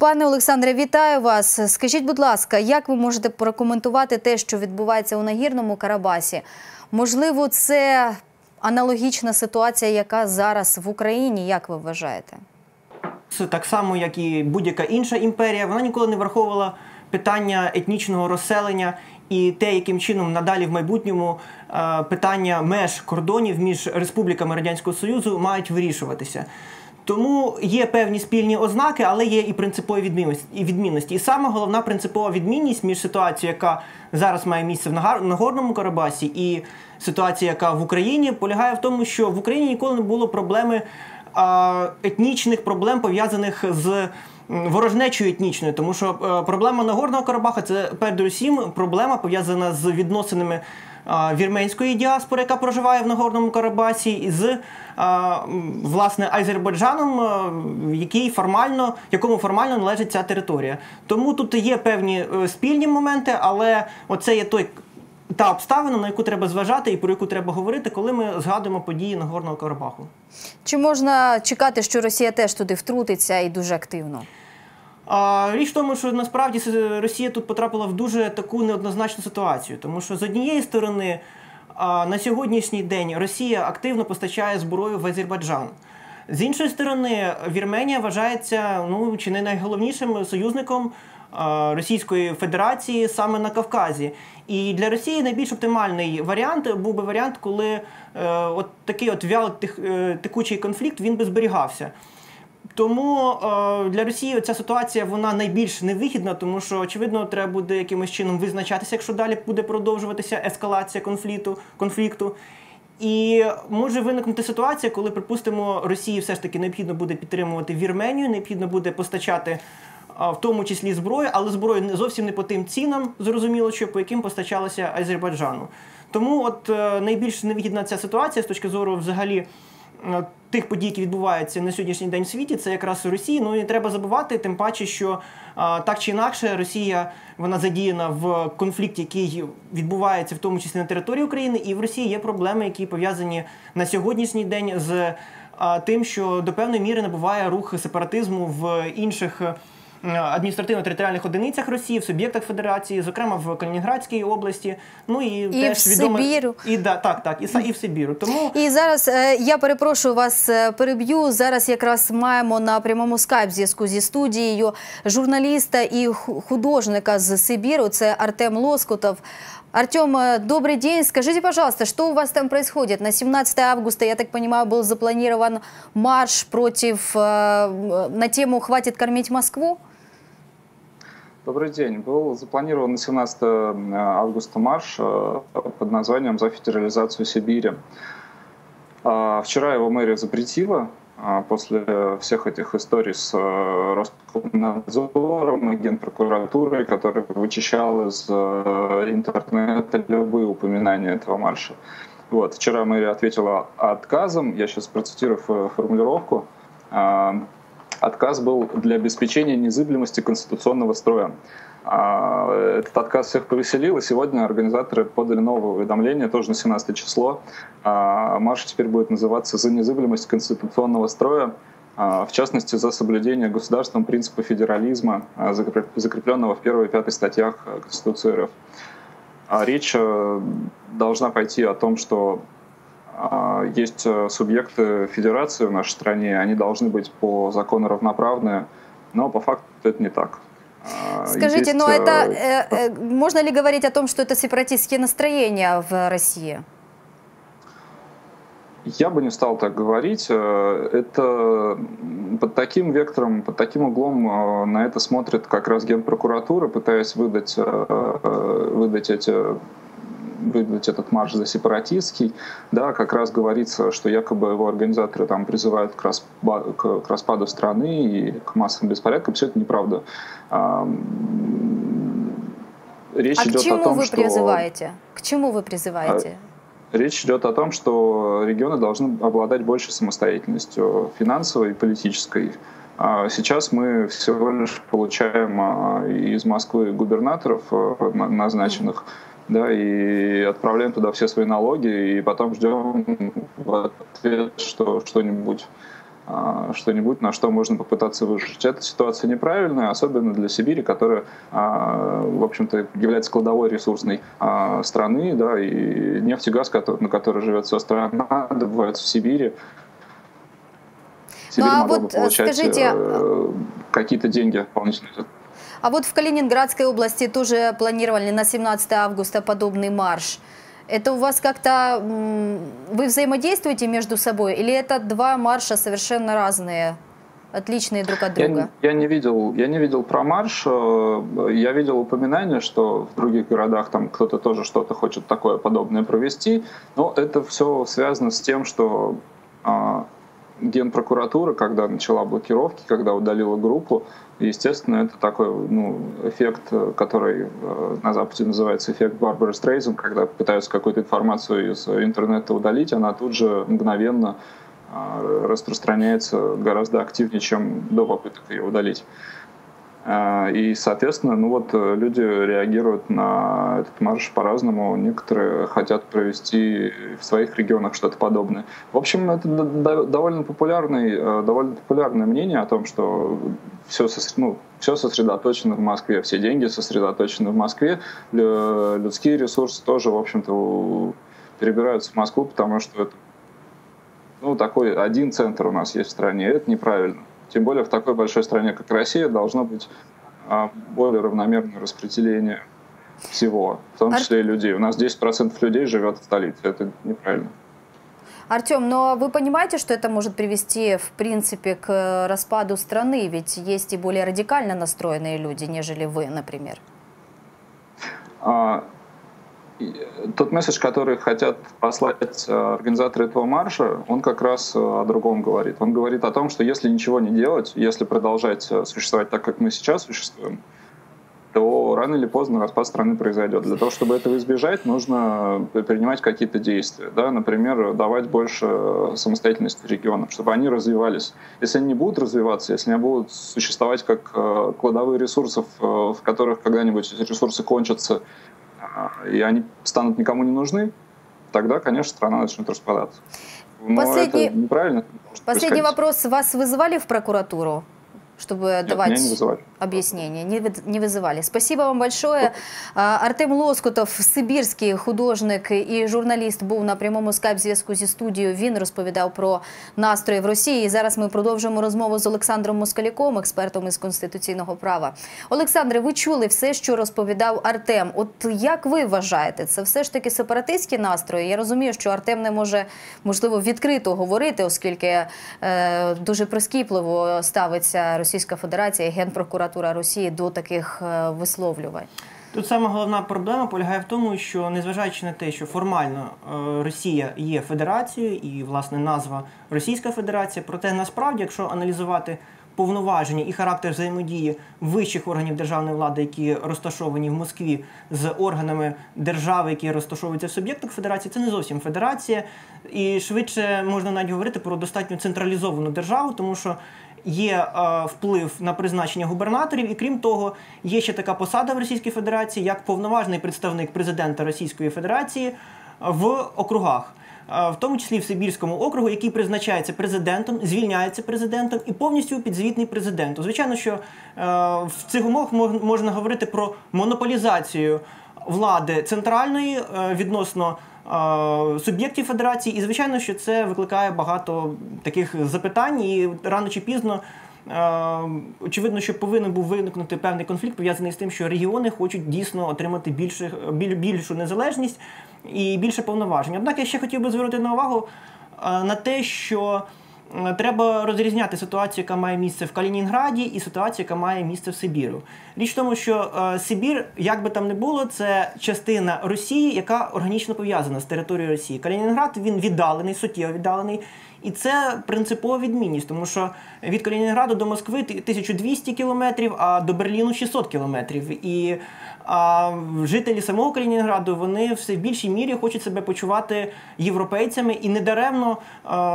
Пане Олександре, вітаю вас. Скажіть, будь ласка, як ви можете прокоментувати те, що відбувається у нагірному Карабасі? Можливо, це аналогічна ситуація, яка зараз в Україні, як ви вважаєте? Так само, як і будь-яка інша імперія, вона ніколи не враховувала питання етнічного розселення і те, яким чином надалі в майбутньому е, питання меж кордонів між республіками Радянського Союзу мають вирішуватися. Тому є певні спільні ознаки, але є і принципові відмінності. І відмінності. І саме головна принципова відмінність між ситуацією, яка зараз має місце в Нагорному Карабасі, і ситуація, яка в Україні, полягає в тому, що в Україні ніколи не було проблеми етнічних проблем пов'язаних з ворожнечою етнічною, тому що е, проблема Нагорного Карабаха це передусім проблема пов'язана з відносинами вірменської діаспори, яка проживає в Нагорному Карабасі, з власне Азербайджаном, який формально, якому формально належить ця територія. Тому тут є певні е, спільні моменти, але оце є той. Та обставина, на яку треба зважати і про яку треба говорити, коли ми згадуємо події Нагорного Карабаху. Чи можна чекати, що Росія теж туди втрутиться і дуже активно? А, річ в тому, що насправді Росія тут потрапила в дуже таку неоднозначну ситуацію, тому що з однієї сторони на сьогоднішній день Росія активно постачає зброю в Азербайджан. З іншої сторони, Вірменія вважається ну чи не найголовнішим союзником Російської Федерації саме на Кавказі. І для Росії найбільш оптимальний варіант був би варіант, коли е, от такий от тих- е, текучий конфлікт він би зберігався. Тому е, для Росії ця ситуація вона найбільш невигідна, тому що очевидно треба буде якимось чином визначатися, якщо далі буде продовжуватися ескалація конфлікту конфлікту. І може виникнути ситуація, коли, припустимо, Росії все ж таки необхідно буде підтримувати Вірменію, необхідно буде постачати в тому числі зброю, але зброю не зовсім не по тим цінам, зрозуміло, що по яким постачалося Азербайджану. Тому от е, найбільш невигідна ця ситуація з точки зору взагалі тих подій, які відбуваються на сьогоднішній день в світі, це якраз у Росії. Ну і не треба забувати, тим паче, що а, так чи інакше Росія вона задіяна в конфлікті, який відбувається в тому числі на території України, і в Росії є проблеми, які пов'язані на сьогоднішній день з а, тим, що до певної міри набуває рух сепаратизму в інших е, Адміністративно-територіальних одиницях Росії в суб'єктах Федерації, зокрема в Калінінградській області, ну і, І теж в відомо Сибіру. і да так, так, і, са- і в Сибіру. Тому І зараз е, я перепрошую вас, е, переб'ю. Зараз якраз маємо на прямому скайп зв'язку зі студією журналіста і ху- художника з Сибіру. Це Артем Лоскутов. Артем, э, добрый день. Скажите, пожалуйста, что у вас там происходит? На 17 августа, я так понимаю, был запланирован марш против, э, на тему «Хватит кормить Москву»? Добрый день. Был запланирован на 17 августа марш э, под названием «За федерализацию Сибири». А, Вчера его мэрия запретила а, после всех этих историй с э, Роскомнадзором и Генпрокуратурой, которая вычищала из э, интернета любые упоминания этого марша. Вот. Вчера мэрия ответила отказом. Я сейчас процитирую фо- формулировку. Отказ был для обеспечения незыблемости конституционного строя. А, Этот отказ всех повеселил, и сегодня организаторы подали новое уведомление, тоже на 17 число. А, Марш теперь будет называться «За незыблемость конституционного строя», а, в частности, за соблюдение государством принципа федерализма, закреп- закрепленного в первой и пятой статьях Конституции РФ. Речь э, должна пойти о том, что есть э, субъекты федерации в нашей стране, они должны быть по закону равноправны, но по факту это не так. А, Скажите, есть, но э, это э, э, можно ли говорить о том, что это сепаратистские настроения в России? Я бы не стал так говорить. Э, Это под таким вектором, под таким углом э, на это смотрит как раз Генпрокуратура, пытаясь выдать, э, э, выдать эти выдать этот марш за сепаратистский, да, как раз говорится, что якобы его организаторы там призывают к, распа- к- к распаду страны и к массовым беспорядкам. Все это неправда. А, Речь А к идет чему о том, вы что... призываете? К чему вы призываете? Речь идет о том, что регионы должны обладать большей самостоятельностью финансовой и политической. А Сейчас мы всего лишь получаем а, из Москвы губернаторов а, на- назначенных, да, и отправляем туда все свои налоги, и потом ждем в ответ что, что-нибудь. а, что-нибудь, на что можно попытаться выжить. Эта ситуация неправильная, особенно для Сибири, которая, а, в общем-то, является кладовой ресурсной а, страны, да, и нефть и газ, на который живет вся страна, добывается в Сибири. Сибирь ну, а могла вот бы получать скажите, э, какие-то деньги дополнительные. А вот в Калининградской области тоже планировали на 17 августа подобный марш. Это у вас как-то... Вы взаимодействуете между собой? Или это два марша совершенно разные? отличные друг от друга? Я, я, не видел, я не видел про марш. Э, я видел упоминание, что в других городах там кто-то тоже что-то хочет такое подобное провести. Но это все связано с тем, что а, Генпрокуратура, когда начала блокировки, когда удалила группу, естественно, это такой ну, эффект, который э, на Западе называется эффект Барбары Стрейзен, когда пытаются какую-то информацию из интернета удалить, она тут же мгновенно э, распространяется гораздо активнее, чем до попыток ее удалить. А, и, соответственно, ну вот э, люди реагируют на этот марш по-разному. Некоторые хотят провести в своих регионах что-то подобное. В общем, это довольно, популярный, э, довольно популярное мнение о том, что все, ну, все сосредоточено в Москве, все деньги сосредоточены в Москве, людские ресурсы тоже, в общем-то, перебираются в Москву, потому что это ну, такой один центр у нас есть в стране, это неправильно. Тем более в такой большой стране, как Россия, должно быть а, более равномерное распределение всего, в том числе и людей. У нас 10% людей живет в столице. Это неправильно. Артем, но вы понимаете, что это может привести, в принципе, к распаду страны? Ведь есть и более радикально настроенные люди, нежели вы, например. А, тот месседж, который хотят послать э, организаторы этого марша, он как раз э, о другом говорит. Он говорит о том, что если ничего не делать, если продолжать э, существовать так, как мы сейчас существуем, то рано или поздно распад страны произойдет. Для того, чтобы этого избежать, нужно принимать какие-то действия. Да? Например, давать больше самостоятельности регионам, чтобы они развивались. Если они не будут развиваться, если они будут существовать как кладовые ресурсов, в которых когда-нибудь эти ресурсы кончатся, и они станут никому не нужны, тогда, конечно, страна начнет распадаться. Но Последний... это неправильно. Последний вопрос. Вас вызывали в прокуратуру? чтобы Нет, давать не объяснения. Не, не вызывали. Спасибо вам большое. Артем Лоскутов, сибірський художник і журналіст, був на прямому скайп-зв'язку зі студією. Він розповідав про настрої в Росії. І зараз ми продовжуємо розмову з Олександром Москаляком, експертом із конституційного права. Олександре, ви чули все, що розповідав Артем. От як ви вважаєте, це все ж таки сепаратистські настрої? Я розумію, що Артем не може можливо відкрито говорити, оскільки е, дуже прискіпливо ставиться Росія Російська Федерація, Генпрокуратура Росії до таких е, висловлювань? Тут саме головна проблема полягає в тому, що незважаючи на те, що формально е, Росія є федерацією і власне назва Російська Федерація, проте насправді, якщо аналізувати повноваження і характер взаємодії вищих органів державної влади, які розташовані в Москві, з органами держави, які розташовуються в суб'єктах федерації, це не зовсім федерація, і швидше можна навіть говорити про достатньо централізовану державу, тому що є е, вплив на призначення губернаторів, і крім того, є ще така посада в Російській Федерації, як повноважний представник президента Російської Федерації в округах. Е, в тому числі в Сибірському округу, який призначається президентом, звільняється президентом і повністю підзвітний президенту. Звичайно, що е, в цих умовах можна говорити про монополізацію влади центральної е, відносно суб'єктів федерації, і звичайно, що це викликає багато таких запитань, і рано чи пізно. Очевидно, що повинен був виникнути певний конфлікт, пов'язаний з тим, що регіони хочуть дійсно отримати більше, більшу незалежність і більше повноважень. Однак я ще хотів би звернути на увагу на те, що треба розрізняти ситуацію, яка має місце в Калінінграді, і ситуацію, яка має місце в Сибіру. Річ в тому, що е, Сибір, як би там не було, це частина Росії, яка органічно пов'язана з територією Росії. Калінінград він віддалений, суттєво віддалений. І це принципова відмінність, тому що від Калінінграду до Москви 1200 кілометрів, а до Берліну 600 кілометрів. І а жителі самого Калінінграду вони все в більшій мірі хочуть себе почувати європейцями, і недаремно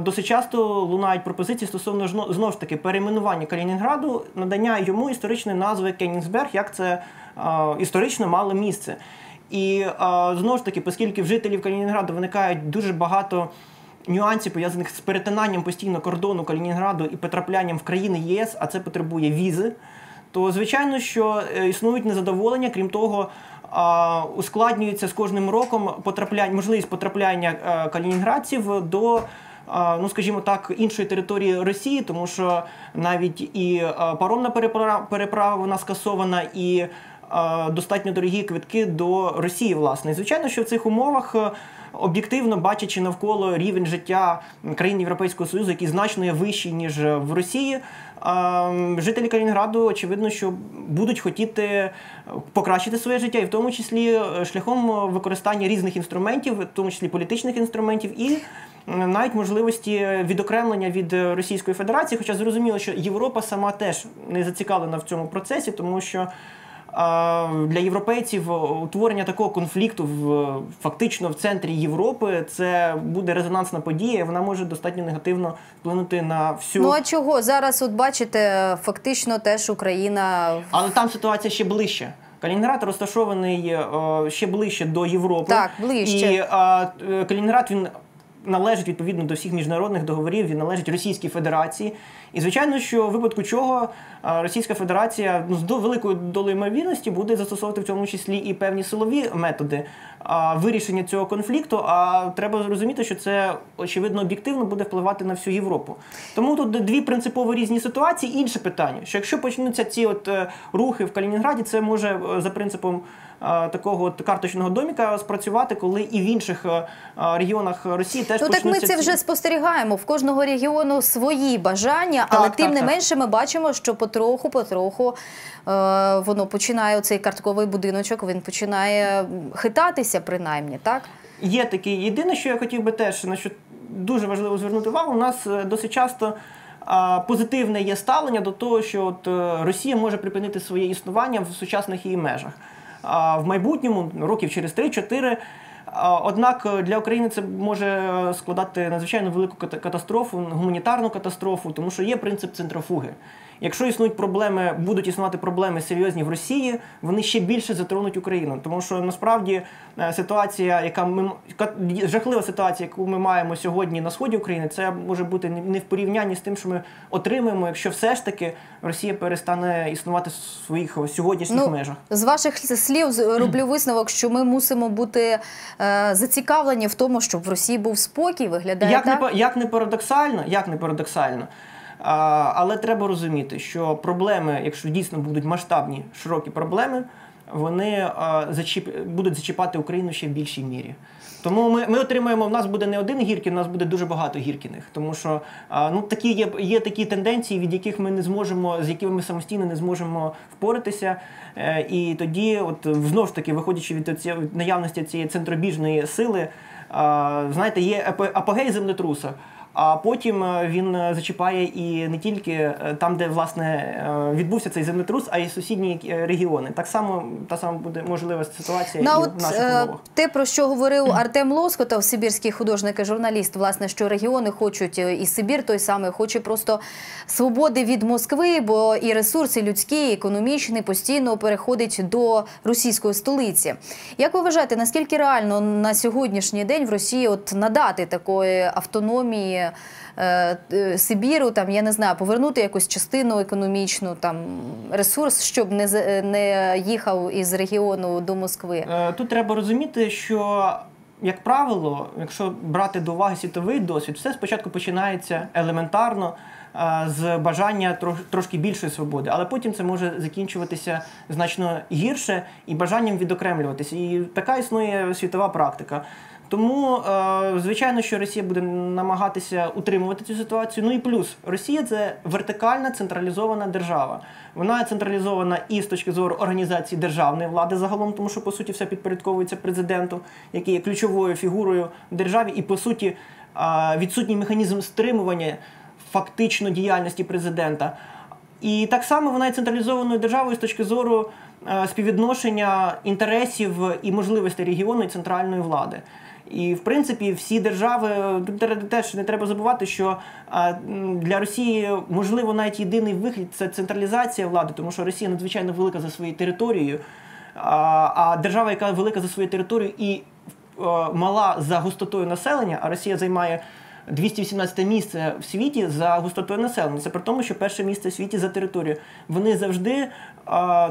досить часто лунають пропозиції стосовно знову ж таки перейменування Калінінграду, надання йому історичної назви Кенігсберг, як це історично мало місце. І знову ж таки, оскільки в жителів Калінінграду виникають дуже багато нюансів, пов'язаних з перетинанням постійно кордону Калінінграду і потраплянням в країни ЄС, а це потребує візи, то звичайно, що е, існують незадоволення, крім того. Ускладнюється з кожним роком потрапляння, можливість потрапляння е, калінінградців до ну скажімо так, іншої території Росії, тому що навіть і паромна переправа, вона скасована, і достатньо дорогі квитки до Росії, власне. І звичайно, що в цих умовах. е, Об'єктивно бачачи навколо рівень життя країн Європейського Союзу, який значно є вищий ніж в Росії, жителі Калінінграду очевидно, що будуть хотіти покращити своє життя, і в тому числі е, шляхом використання різних інструментів, в тому числі політичних інструментів, і навіть можливості відокремлення від е, Російської Федерації. Хоча зрозуміло, що Європа сама теж не зацікавлена в цьому процесі, тому що. Для європейців утворення такого конфлікту в фактично в центрі Європи це буде резонансна подія. Вона може достатньо негативно вплинути на всю Ну а чого зараз? От бачите, фактично теж Україна Але там ситуація ще ближче. Калінінград розташований е, ще ближче до Європи. Так, ближче. І е, е, Калінінград він належить відповідно до всіх міжнародних договорів, він належить Російській Федерації. І звичайно, що в випадку чого е, Російська Федерація ну, з великою долею ймовірності буде застосовувати в цьому числі і певні силові методи вирішення цього конфлікту. А треба зрозуміти, що це очевидно об'єктивно буде впливати на всю Європу. Тому тут дві принципово різні ситуації. Інше питання, що якщо почнуться ці от е, рухи в Калінінграді, це може е, за принципом е, такого от карточного доміка спрацювати, коли і в інших регіонах Росії теж Ну так ми це ці- вже спостерігаємо. В кожного регіону свої бажання, але Так, тим так, не так. менше ми бачимо, що потроху, потроху е, воно починає оцей картковий будиночок. Він починає м, хитатися, принаймні, так. Є такі. Єдине, що я хотів би теж на що дуже важливо звернути увагу, у нас е, досить часто. Позитивне є ставлення до того, що от е, Росія може припинити своє існування в сучасних її межах. А в майбутньому, років через 3-4, Однак е, для України це може складати надзвичайно велику катастрофу, гуманітарну катастрофу, тому що є принцип центрофуги. Якщо існують проблеми, будуть існувати проблеми серйозні в Росії, вони ще більше затронуть Україну. Тому що насправді е, ситуація, яка ми жахлива ситуація, яку ми маємо сьогодні на сході України, це може бути не- не в порівнянні з тим, що ми отримаємо, якщо все ж таки Росія перестане існувати в своїх сьогоднішніх Ну, межах. З ваших слів роблю висновок, що ми мусимо бути е, зацікавлені в тому, щоб в Росії був спокій. Виглядає Як не, так. па- як не парадоксально, як не парадоксально. Але треба розуміти, що проблеми, якщо дійсно будуть масштабні, широкі проблеми, вони зачіп, будуть зачіпати Україну ще в більшій мірі. Тому ми, ми отримаємо, в нас буде не один гіркін, у нас буде дуже багато гіркіних. Тому що ну, такі є, є такі тенденції, від яких ми не зможемо, з якими ми самостійно не зможемо впоратися. Е, і тоді, от знову ж таки, виходячи від, від наявності цієї центробіжної сили, знаєте, є апогей землетруса. А потім е, він е, зачіпає і не тільки е, там, де власне відбувся цей землетрус, а й сусідні регіони. Так само та сама буде можлива ситуація На і от в наших умовах. те, про що говорив Артем Лоскотов, сибірський художник і журналіст, власне, що регіони хочуть і Сибір той самий хоче просто свободи від Москви, бо і ресурси людські, і економічні постійно переходить до російської столиці. Як ви вважаєте, наскільки реально на сьогоднішній день в Росії от надати такої автономії? Е, е, Сибіру, там я не знаю, повернути якусь частину економічну, там ресурс, щоб не з- не їхав із регіону до Москви. Е, Тут треба розуміти, що, як правило, якщо брати до уваги світовий досвід, все спочатку починається елементарно е, з бажання трошки більшої свободи, але потім це може закінчуватися значно гірше і бажанням відокремлюватися. І така існує світова практика. Тому, е, звичайно, що Росія буде намагатися утримувати цю ситуацію. Ну і плюс Росія це вертикальна централізована держава. Вона централізована і з точки зору організації державної влади загалом, тому що по суті все підпорядковується президенту, який є ключовою фігурою в державі, і по суті е, відсутній механізм стримування фактично діяльності президента. І так само вона є централізованою державою з точки зору е, співвідношення інтересів і можливостей регіону і центральної влади. І в принципі всі держави теж не треба забувати, що для Росії можливо навіть єдиний вихід це централізація влади, тому що Росія надзвичайно велика за своєю територією. А, держава, яка велика за своєю територією і е, мала за густотою населення, а Росія займає 218 місце в світі за густотою населення. Це при тому, що перше місце в світі за територією. Вони завжди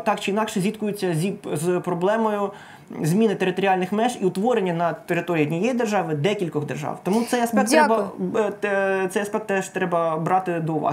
так чи інакше зіткуються з проблемою зміни територіальних меж і утворення на території однієї держави декількох держав. Тому цей аспект Дякую. треба е, цей аспект теж треба брати до уваги.